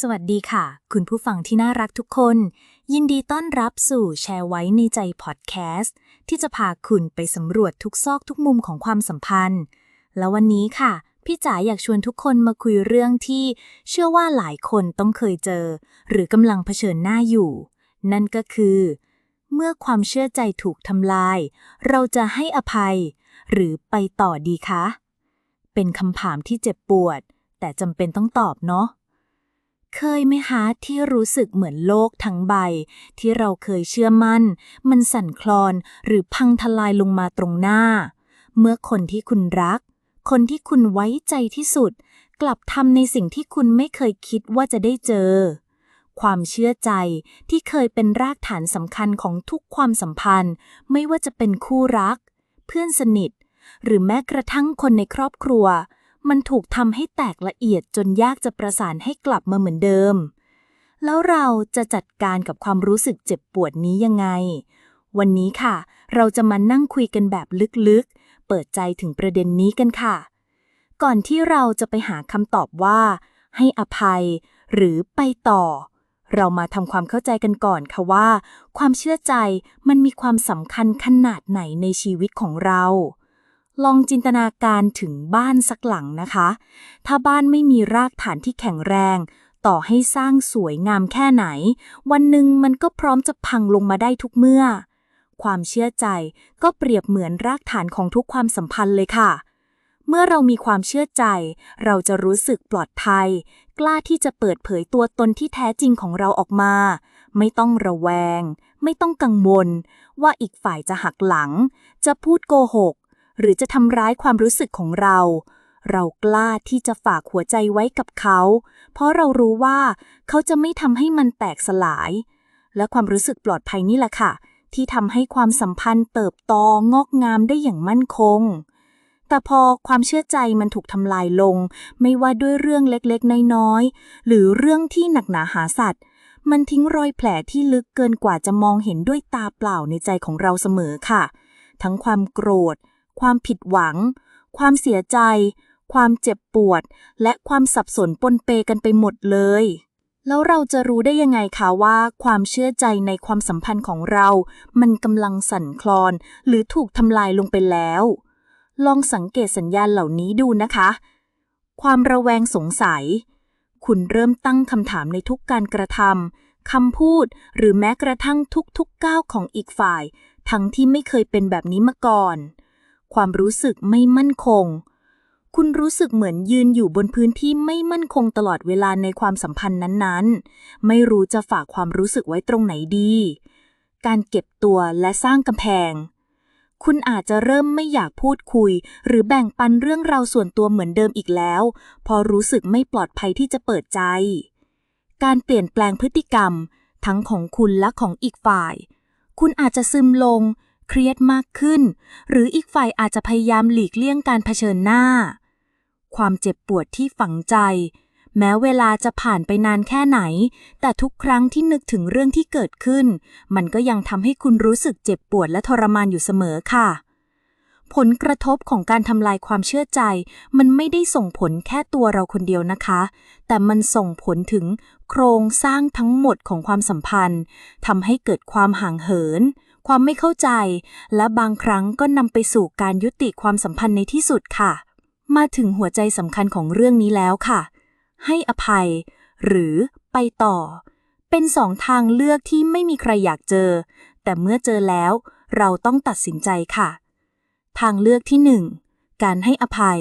สวัสดีค่ะ คุณผู้ฟังที่น่ารักทุกคน ยินดีต้อนรับสู่แชร์ไว้ในใจพอดแคสต์ที่จะพาคุณไปสำรวจทุกซอกทุกมุมของความสัมพันธ์ แล้ววันนี้ค่ะ พี่จ๋าอยากชวนทุกคนมาคุยเรื่องที่เชื่อว่าหลายคนต้องเคยเจอ หรือกำลังเผชิญหน้าอยู่ นั่นก็คือ เมื่อความเชื่อใจถูกทำลาย เราจะให้อภัย หรือไปต่อดีคะ เป็นคำถามที่เจ็บปวด แต่จำเป็นต้องตอบเนาะ เคยไหมคะที่รู้สึกเหมือนโลกทั้งใบ ที่เราเคยเชื่อมั่น มันสั่นคลอนหรือพังทลายลงมาตรงหน้า เมื่อคนที่คุณรัก คนที่คุณไว้ใจที่สุด กลับทำในสิ่งที่คุณไม่เคยคิดว่าจะได้เจอ ความเชื่อใจที่เคยเป็นรากฐานสำคัญของทุกความสัมพันธ์ ไม่ว่าจะเป็นคู่รัก เพื่อนสนิท หรือแม้กระทั่งคนในครอบครัว มันถูกทำให้แตกละเอียดจนยากจะประสานให้กลับมาเหมือนเดิม แล้วเราจะจัดการกับความรู้สึกเจ็บปวดนี้ยังไง วันนี้ค่ะ เราจะมานั่งคุยกันแบบลึกๆ เปิดใจถึงประเด็นนี้กันค่ะ ก่อนที่เราจะไปหาคำตอบว่า ให้อภัย หรือไปต่อ เรามาทำความเข้าใจกันก่อนค่ะว่า ความเชื่อใจมันมีความสำคัญขนาดไหนในชีวิตของเรา ลองจินตนาการถึงบ้านสักหลังนะคะ ถ้าบ้านไม่มีรากฐานที่แข็งแรง ต่อให้สร้างสวยงามแค่ไหน วันหนึ่งมันก็พร้อมจะพังลงมาได้ทุกเมื่อ ความเชื่อใจก็เปรียบเหมือนรากฐานของทุกความสัมพันธ์เลยค่ะ เมื่อเรามีความเชื่อใจ เราจะรู้สึกปลอดภัย กล้าที่จะเปิดเผยตัวตนที่แท้จริงของเราออกมา ไม่ต้องระแวง ไม่ต้องกังวล ว่าอีกฝ่ายจะหักหลัง จะพูดโกหก หรือจะทำร้ายความรู้สึกของเรา เรากล้าที่จะฝากหัวใจไว้กับเขา เพราะเรารู้ว่าเขาจะไม่ทำให้มันแตกสลาย และความรู้สึกปลอดภัยนี่แหละค่ะ ที่ทำให้ความสัมพันธ์เติบโตงอกงามได้อย่างมั่นคง แต่พอความเชื่อใจมันถูกทำลายลง ไม่ว่าด้วยเรื่องเล็กๆ น้อยๆ หรือเรื่องที่หนักหนาหาสัตว์มันทิ้งรอยแผลที่ลึกเกินกว่าจะมองเห็นด้วยตาเปล่าในใจของเราเสมอค่ะ ทั้งความโกรธ ความผิดหวัง ความเสียใจ ความเจ็บปวด และความสับสนปนเปกันไปหมดเลย แล้วเราจะรู้ได้ยังไงคะว่า ความเชื่อใจในความสัมพันธ์ของเรา มันกำลังสั่นคลอน หรือถูกทำลายลงไปแล้ว ลองสังเกตสัญญาณเหล่านี้ดูนะคะ ความระแวงสงสัย คุณเริ่มตั้งคำถามในทุกการกระทำคำพูด หรือแม้กระทั่งทุกๆก้าวของอีกฝ่าย ทั้งที่ไม่เคยเป็นแบบนี้มาก่อน ความรู้สึกไม่มั่นคง คุณรู้สึกเหมือนยืนอยู่บนพื้นที่ไม่มั่นคงตลอดเวลาในความสัมพันธ์นั้นๆ ไม่รู้จะฝากความรู้สึกไว้ตรงไหนดี การเก็บตัวและสร้างกำแพง คุณอาจจะเริ่มไม่อยากพูดคุย หรือแบ่งปันเรื่องราวส่วนตัวเหมือนเดิมอีกแล้ว พอรู้สึกไม่ปลอดภัยที่จะเปิดใจ การเปลี่ยนแปลงพฤติกรรม ทั้งของคุณและของอีกฝ่าย คุณอาจจะซึมลง เครียดมากขึ้น หรืออีกฝ่ายอาจจะพยายามหลีกเลี่ยงการเผชิญหน้า ความเจ็บปวดที่ฝังใจ แม้เวลาจะผ่านไปนานแค่ไหน แต่ทุกครั้งที่นึกถึงเรื่องที่เกิดขึ้น มันก็ยังทำให้คุณรู้สึกเจ็บปวดและทรมานอยู่เสมอค่ะผลกระทบของการทำลายความเชื่อใจ มันไม่ได้ส่งผลแค่ตัวเราคนเดียวนะคะ แต่มันส่งผลถึงโครงสร้างทั้งหมดของความสัมพันธ์ทำให้เกิดความห่างเหิน ความไม่เข้าใจ และบางครั้งก็นำไปสู่การยุติความสัมพันธ์ในที่สุดค่ะ มาถึงหัวใจสำคัญของเรื่องนี้แล้วค่ะ ให้อภัย หรือไปต่อ เป็นสองทางเลือกที่ไม่มีใครอยากเจอ แต่เมื่อเจอแล้ว เราต้องตัดสินใจค่ะ ทางเลือกที่หนึ่งการให้อภัย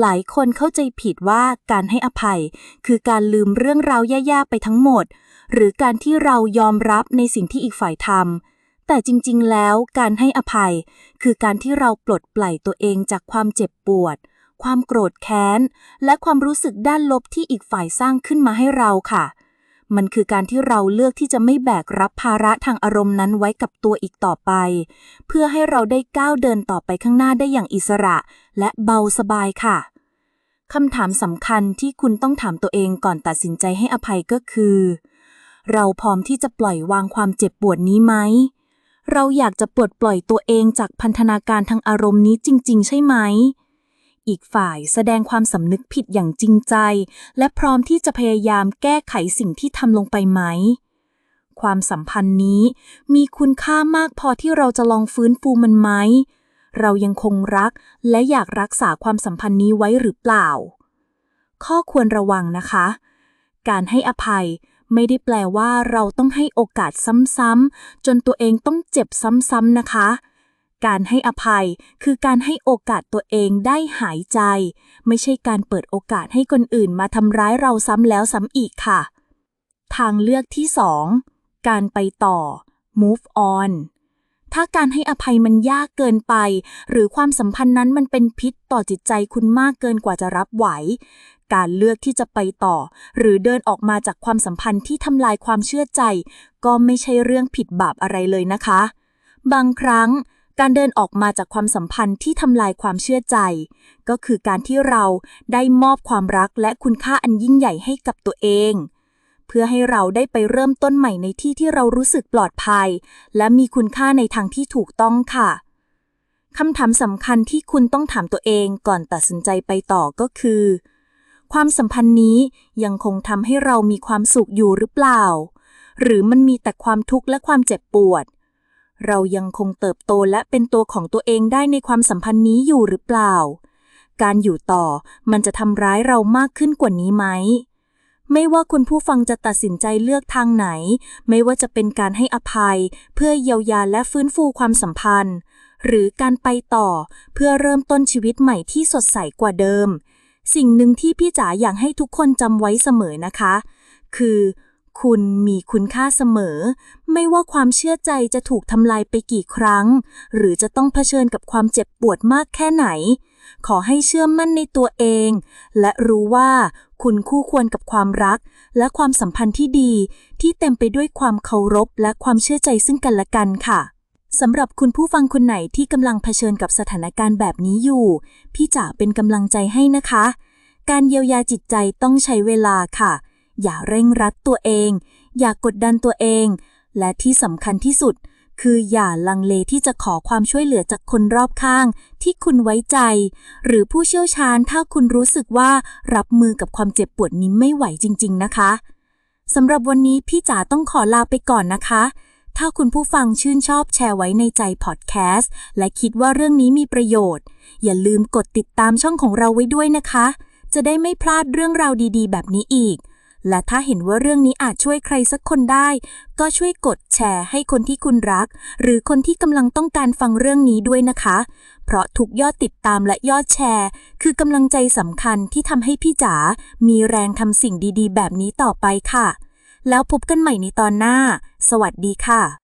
หลายคนเข้าใจผิดว่าการให้อภัย คือการลืมเรื่องราวแย่ๆไปทั้งหมด หรือการที่เรายอมรับในสิ่งที่อีกฝ่ายทำ แต่จริงๆ แล้วการให้อภัย คือการที่เราปลดปล่อยตัวเองจากความเจ็บปวด ความโกรธแค้น และความรู้สึกด้านลบที่อีกฝ่ายสร้างขึ้นมาให้เราค่ะ มันคือการที่เราเลือกที่จะไม่แบกรับภาระทางอารมณ์นั้นไว้กับตัวอีกต่อไป เพื่อให้เราได้ก้าวเดินต่อไปข้างหน้าได้อย่างอิสระ และเบาสบายค่ะคำถามสำคัญที่คุณต้องถามตัวเองก่อนตัดสินใจให้อภัยก็คือ เราพร้อมที่จะปล่อยวางความเจ็บปวดนี้ไหม เราอยากจะปลดปล่อยตัวเองจากพันธนาการทางอารมณ์นี้จริง ๆ ใช่ไหม อีกฝ่ายแสดงความสำนึกผิดอย่างจริงใจ และพร้อมที่จะพยายามแก้ไขสิ่งที่ทำลงไปไหม ความสัมพันธ์นี้มีคุณค่ามากพอที่เราจะลองฟื้นฟูมันไหม เรายังคงรักและอยากรักษาความสัมพันธ์นี้ไว้หรือเปล่า ข้อควรระวังนะคะ การให้อภัย ไม่ได้แปลว่าเราต้องให้โอกาสซ้ำๆจนตัวเองต้องเจ็บซ้ำๆนะคะ การให้อภัยคือการให้โอกาสตัวเองได้หายใจ ไม่ใช่การเปิดโอกาสให้คนอื่นมาทำร้ายเราซ้ำแล้วซ้ำอีกค่ะ ทางเลือกที่ 2 การไปต่อ move on ถ้าการให้อภัยมันยากเกินไป หรือความสัมพันธ์นั้นมันเป็นพิษต่อจิตใจคุณมากเกินกว่าจะรับไหว การเลือกที่จะไปต่อ หรือเดินออกมาจากความสัมพันธ์ที่ทำลายความเชื่อใจ ก็ไม่ใช่เรื่องผิดบาปอะไรเลยนะคะ บางครั้งการเดินออกมาจากความสัมพันธ์ที่ทำลายความเชื่อใจ ก็คือการที่เราได้มอบความรักและคุณค่าอันยิ่งใหญ่ให้กับตัวเอง เพื่อให้เราได้ไปเริ่มต้นใหม่ในที่ที่เรารู้สึกปลอดภัย และมีคุณค่าในทางที่ถูกต้องค่ะคำถามสำคัญที่คุณต้องถามตัวเองก่อนตัดสินใจไปต่อก็คือ ความสัมพันธ์นี้ยังคงทำให้เรามีความสุขอยู่หรือเปล่า หรือมันมีแต่ความทุกข์และความเจ็บปวด เรายังคงเติบโตและเป็นตัวของตัวเองได้ในความสัมพันธ์นี้อยู่หรือเปล่า การอยู่ต่อมันจะทำร้ายเรามากขึ้นกว่านี้ไหม ไม่ว่าคุณผู้ฟังจะตัดสินใจเลือกทางไหน ไม่ว่าจะเป็นการให้อภัย เพื่อเยียวยาและฟื้นฟูความสัมพันธ์ หรือการไปต่อเพื่อเริ่มต้นชีวิตใหม่ที่สดใสกว่าเดิม สิ่งหนึ่งที่พี่จ๋าอยากให้ทุกคนจำไว้เสมอนะคะ คือ คุณมีคุณค่าเสมอ ไม่ว่าความเชื่อใจจะถูกทำลายไปกี่ครั้ง หรือจะต้องเผชิญกับความเจ็บปวดมากแค่ไหน ขอให้เชื่อมั่นในตัวเอง และรู้ว่าคุณคู่ควรกับความรัก และความสัมพันธ์ที่ดี ที่เต็มไปด้วยความเคารพและความเชื่อใจซึ่งกันและกันค่ะ สำหรับคุณผู้ฟังคนไหนที่กำลังเผชิญกับสถานการณ์แบบนี้อยู่ พี่จ๋าเป็นกำลังใจให้นะคะ การเยียวยาจิตใจต้องใช้เวลาค่ะ อย่าเร่งรัดตัวเอง อย่ากดดันตัวเอง และที่สำคัญที่สุด คืออย่าลังเลที่จะขอความช่วยเหลือจากคนรอบข้าง ที่คุณไว้ใจ หรือผู้เชี่ยวชาญถ้าคุณรู้สึกว่ารับมือกับความเจ็บปวดนี้ไม่ไหวจริง ๆ นะคะสำหรับวันนี้พี่จ๋าต้องขอลาไปก่อนนะคะ ถ้าคุณผู้ฟังชื่นชอบแชร์ไว้ในใจพอดแคสต์และคิดว่าเรื่องนี้มีประโยชน์ อย่าลืมกดติดตามช่องของเราไว้ด้วยนะคะ จะได้ไม่พลาดเรื่องราวดีๆ แบบนี้อีก และถ้าเห็นว่าเรื่องนี้อาจช่วยใครสักคนได้ ก็ช่วยกดแชร์ให้คนที่คุณรัก หรือคนที่กำลังต้องการฟังเรื่องนี้ด้วยนะคะ เพราะทุกยอดติดตามและยอดแชร์ คือกำลังใจสำคัญที่ทำให้พี่จ๋ามีแรงทำสิ่งดีๆ แบบนี้ต่อไปค่ะ แล้วพบกันใหม่ในตอนหน้า สวัสดีค่ะ